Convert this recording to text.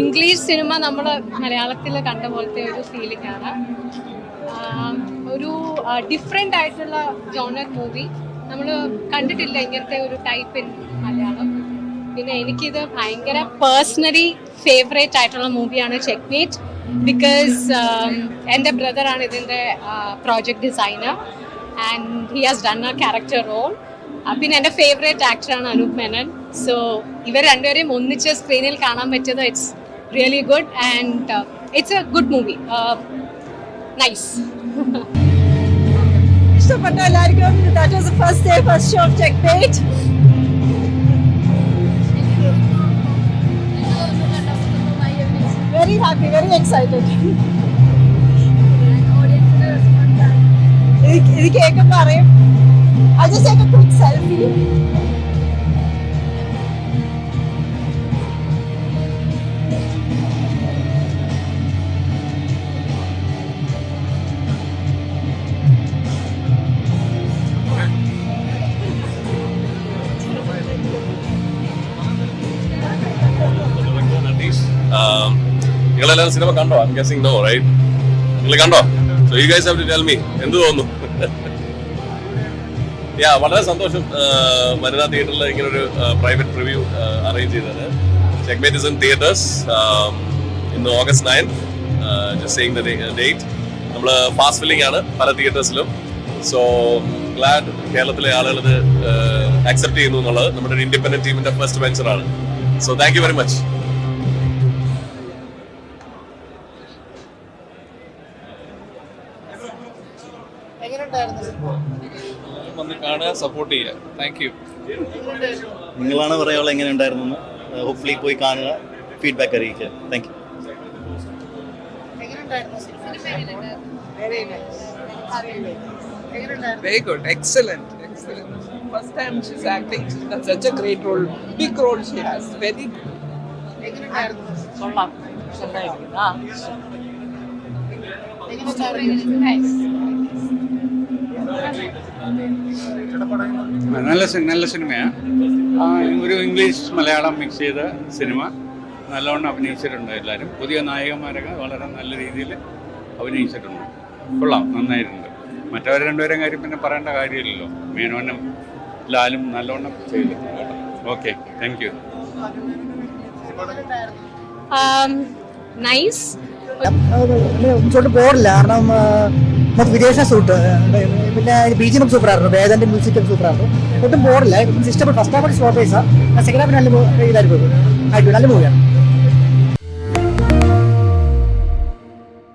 English cinema നമ്മൾ മലയാളത്തിൽ കണ്ട പോലത്തെ ഒരു ഫീലിംഗ് ആണ്. ഒരു ഡിഫറെന്റ് ആയിട്ടുള്ള ജോണർ മൂവി നമ്മൾ കണ്ടിട്ടില്ല ഇങ്ങനത്തെ ഒരു ടൈപ്പ് ഇൻ മലയാളം. പിന്നെ എനിക്കിത് ഭയങ്കര പേഴ്സണലി ഫേവറേറ്റ് ആയിട്ടുള്ള മൂവിയാണ് ചെക്ക് ചെക്ക്മേറ്റ് ബിക്കോസ് എന്റെ ബ്രദറാണ് ഇതിന്റെ project designer and he has done a character role പിന്നെ എന്റെ ഫേവറേറ്റ് ആക്ടറാണ് അനൂപ് മേനൻ. സോ ഇവർ രണ്ടുപേരെയും ഒന്നിച്ച് സ്ക്രീനിൽ കാണാൻ പറ്റിയത് it's really good and it's a good movie nice ഇഷ്ടപ്പെട്ട എല്ലാവർക്കും? That was first day first show of checkmate very happy very excited ഇത് കേൾക്കുമ്പോൾ അറിയും I just take quick quick നിങ്ങളെല്ലാവരും സിനിമ കണ്ടോ? ഐ ഗസിംഗ് നോ റൈറ്റ് നിങ്ങൾ കണ്ടോ? So you guys have to tell me എന്ത് തോന്നുന്നു? യാ വളരെ സന്തോഷം uh, വനിതാ തിയേറ്ററിൽ ഇങ്ങനെ ഒരു പ്രൈവറ്റ് റിവ്യൂ അറേഞ്ച് ചെയ്തത്. ചെക്മേറ്റ് ഇൻ തിയേറ്റേഴ്സ് Um, ഇന്ന് August nine just saying the date നമ്മൾ ഫാസ്റ്റ് ഫില്ലിംഗ് ആണ് പല തിയേറ്റേഴ്സിലും സോ ഗ്ലാഡ് കേരളത്തിലെ ആളുകൾ ഇത് അക്സെപ്റ്റ് ചെയ്യുന്നു എന്നുള്ളത്. നമ്മുടെ ഒരു ഇൻഡിപെൻഡന്റ് ടീമിന്റെ first വെഞ്ചറാണ് so thank you very much വന്ന് കാണുക സപ്പോർട്ട് ചെയ്യുക. താങ്ക് യു നിങ്ങളാണ് പറയാനുള്ള എങ്ങനെ ഉണ്ടായിരുന്നു ഹോപ്പ്ഫുള്ളി പോയി കാണുക ഫീഡ്ബാക്ക് അറിയിക്കുക. Thank you very good excellent excellent first time she's acting she's done such a great role big role she has very നല്ല സി- നല്ല നല്ല സിനിമയാണ് ഒരു ഇംഗ്ലീഷ് മലയാളം മിക്സ് ചെയ്ത സിനിമ. നല്ലവണ്ണം അഭിനയിച്ചിട്ടുണ്ട് എല്ലാവരും പുതിയ നായകന്മാരൊക്കെ വളരെ നല്ല രീതിയിൽ അഭിനയിച്ചിട്ടുണ്ട്. കൊള്ളാം നന്നായിട്ടുണ്ട്. മറ്റവർ രണ്ടുപേരും കാര്യം പിന്നെ പറയേണ്ട കാര്യമില്ലല്ലോ. മേനോനും ലാലും നല്ലവണ്ണം ചെയ്തിട്ടുണ്ട് ഓക്കെ താങ്ക് യു നൈസ് പോറില്ല കാരണം നമുക്ക് വിദേശ സൂട്ട് പിന്നെ ബി ജി എം സൂപ്പർ ആയിരുന്നു വേദന്റെ മ്യൂസിക്കും സൂപ്പർ ആയിരുന്നു ഒട്ടും ബോർഡില്ല ഇഷ്ടപ്പെട്ടു. First half stop second half നല്ല ഇതായിരുന്നു. ആയിട്ട് നല്ല മൂവിയാണ്